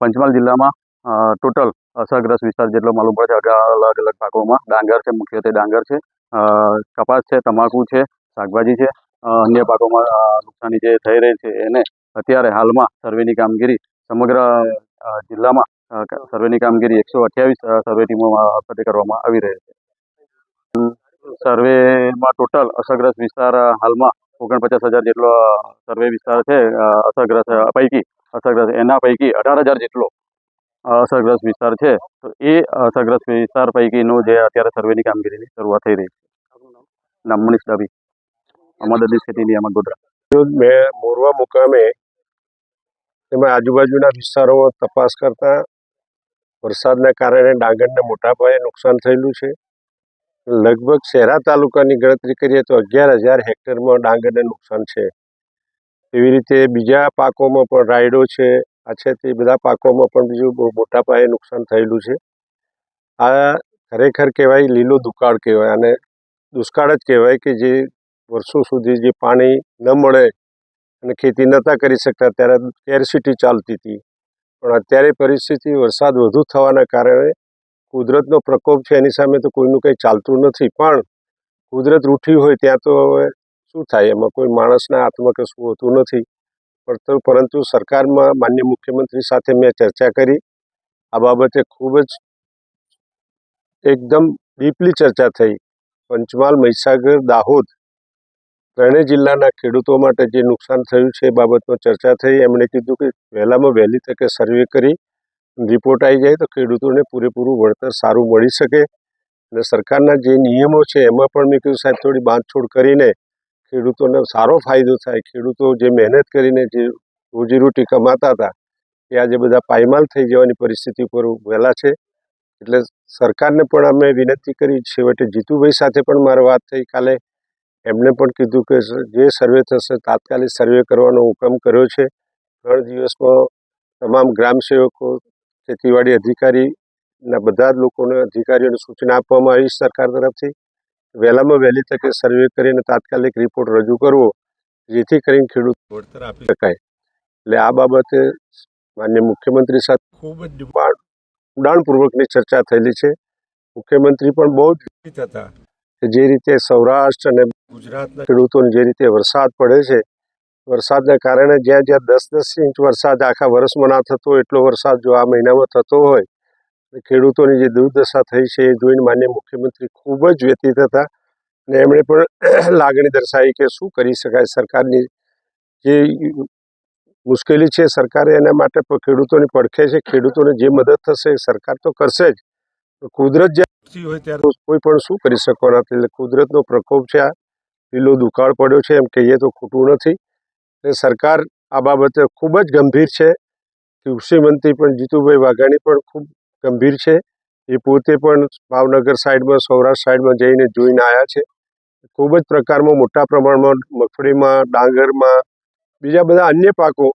પંચમહાલ જિલ્લામાં ટોટલ અસરગ્રસ્ત વિસ્તાર જેટલો માલુમ પડે છે અલગ અલગ પાકોમાં ડાંગર છે, મુખ્યત્વે ડાંગર છે. કપાસ છે, તમાકુ છે, શાકભાજી છે. અન્ય પાકોમાં નુકસાની જે થઈ રહી છે, એને અત્યારે હાલમાં સર્વેની કામગીરી સમગ્ર જિલ્લામાં સર્વેની કામગીરી એકસો અઠ્યાવીસ સર્વે ટીમો કરવામાં આવી રહી છે. સર્વેમાં ટોટલ અસરગ્રસ્ત વિસ્તાર હાલમાં ઓગણપચાસ હજાર જેટલો સર્વે વિસ્તાર છે અસરગ્રસ્ત પૈકી અસરગ્રસ્ત, એના પૈકી અઢાર હજાર જેટલો અસરગ્રસ્ત વિસ્તાર છે. તો એ અસરગ્રસ્ત વિસ્તાર પૈકીનો જે અત્યારે સર્વેની કામગીરીની શરૂઆત થઈ રહી છે. નામ મનીષ ડાબી મદદનીશ ખેતી નિયામક ગોધરા. મેં મોરવા મુકામે તેમાં આજુબાજુના વિસ્તારોમાં તપાસ કરતા વરસાદના કારણે ડાંગરને મોટા પાયે નુકસાન થયેલું છે. લગભગ શહેરા તાલુકાની ગણતરી કરીએ તો અગિયાર હજાર હેક્ટરમાં ડાંગરને નુકસાન છે. એવી રીતે બીજા પાકોમાં પણ રાયડો છે આ છે તે બધા પાકોમાં પણ બીજું બહુ મોટા પાયે નુકસાન થયેલું છે. આ ખરેખર કહેવાય લીલો દુકાળ કહેવાય અને દુષ્કાળ જ કહેવાય કે જે વર્ષો સુધી જે પાણી ન મળે અને ખેતી નહોતા કરી શકતા ત્યારે કેરસિટી ચાલતી હતી. પણ અત્યારે પરિસ્થિતિ વરસાદ વધુ થવાના કારણે કુદરતનો પ્રકોપ છે, એની સામે તો કોઈનું કંઈ ચાલતું નથી. પણ કુદરત રૂઠી હોય ત્યાં તો હવે શું થાય? એમાં કોઈ માણસના હાથમાં કશું હોતું નથી. પરંતુ સરકારમાં માન્ય મુખ્યમંત્રી સાથે મેં ચર્ચા કરી. આ બાબતે ખૂબ જ એકદમ ડીપલી ચર્ચા થઈ. પંચમહાલ, મહીસાગર, દાહોદ ત્રણેય જિલ્લાના ખેડૂતો માટે જે નુકસાન થયું છે એ બાબતમાં ચર્ચા થઈ. એમણે કીધું કે વહેલામાં વહેલી તકે સર્વે કરી. રિપોર્ટ આવી જાય તો ખેડૂતોને પૂરેપૂરું વળતર સારું મળી શકે. અને સરકારના જે નિયમો છે એમાં પણ મેં કીધું સાહેબ થોડી બાંધછોડ કરીને ખેડૂતોને સારો ફાયદો થાય. ખેડૂતો જે મહેનત કરીને જે રોજીરોટી કમાતા હતા, એ આજે બધા પાયમાલ થઈ જવાની પરિસ્થિતિ પર ઉભેલા છે. એટલે સરકારને પણ અમે વિનંતી કરી, છેવટે જીતુભાઈ સાથે પણ મારે વાત થઈ. કાલે એમણે પણ કીધું કે જે સર્વે થશે, તાત્કાલિક સર્વે કરવાનો હુકમ કર્યો છે. ત્રણ દિવસમાં તમામ ગ્રામ સેવકો, ખેતીવાડી અધિકારીના બધા જ લોકોને અધિકારીઓને સૂચના આપવામાં આવી સરકાર તરફથી. વહેલામાં વહેલી તકે સર્વે કરીને તાત્કાલિક રિપોર્ટ રજૂ કરવો જેથી કરીને ખેડૂત વળતર આપી શકાય. એટલે આ બાબતે માન્ય મુખ્યમંત્રી સાથે ખૂબ જ ઉડાણપૂર્વકની ઊંડાણપૂર્વકની ચર્ચા થયેલી છે. મુખ્યમંત્રી પણ બહુ જ હતા. કે જે રીતે સૌરાષ્ટ્ર અને ગુજરાતના ખેડૂતોને જે રીતે વરસાદ પડે છે વરસાદના કારણે જ્યાં જ્યાં દસ દસ ઇંચ વરસાદ આખા વર્ષમાં ના થતો એટલો વરસાદ જો આ મહિનામાં થતો હોય ખેડૂતોની જે દુર્દશા થઈ છે એ જોઈને માન્ય મુખ્યમંત્રી ખૂબ જ વ્યતીત હતા અને એમણે પણ લાગણી દર્શાવી કે શું કરી શકાય? સરકારની જે મુશ્કેલી છે સરકારે એના માટે ખેડૂતોની પડખે છે. ખેડૂતોને જે મદદ થશે એ સરકાર તો કરશે જ. કુદરત જ્યારે હોય ત્યારે કોઈ પણ શું કરી શકવાના નથી. એટલે કુદરતનો પ્રકોપ છે આ. લીલો દુકાળ પડ્યો છે એમ કહીએ તો ખોટું નથી. એટલે સરકાર આ બાબતે ખૂબ જ ગંભીર છે. કૃષિ મંત્રી પણ જીતુભાઈ વાઘાણી પણ ખૂબ ગંભીર છે. એ પોતે પણ ભાવનગર સાઈડમાં, સૌરાષ્ટ્ર સાઈડમાં જઈને જોઈને આવ્યા છે. ખૂબ જ પ્રકારમાં મોટા પ્રમાણમાં મગફળીમાં, ડાંગરમાં, બીજા બધા અન્ય પાકો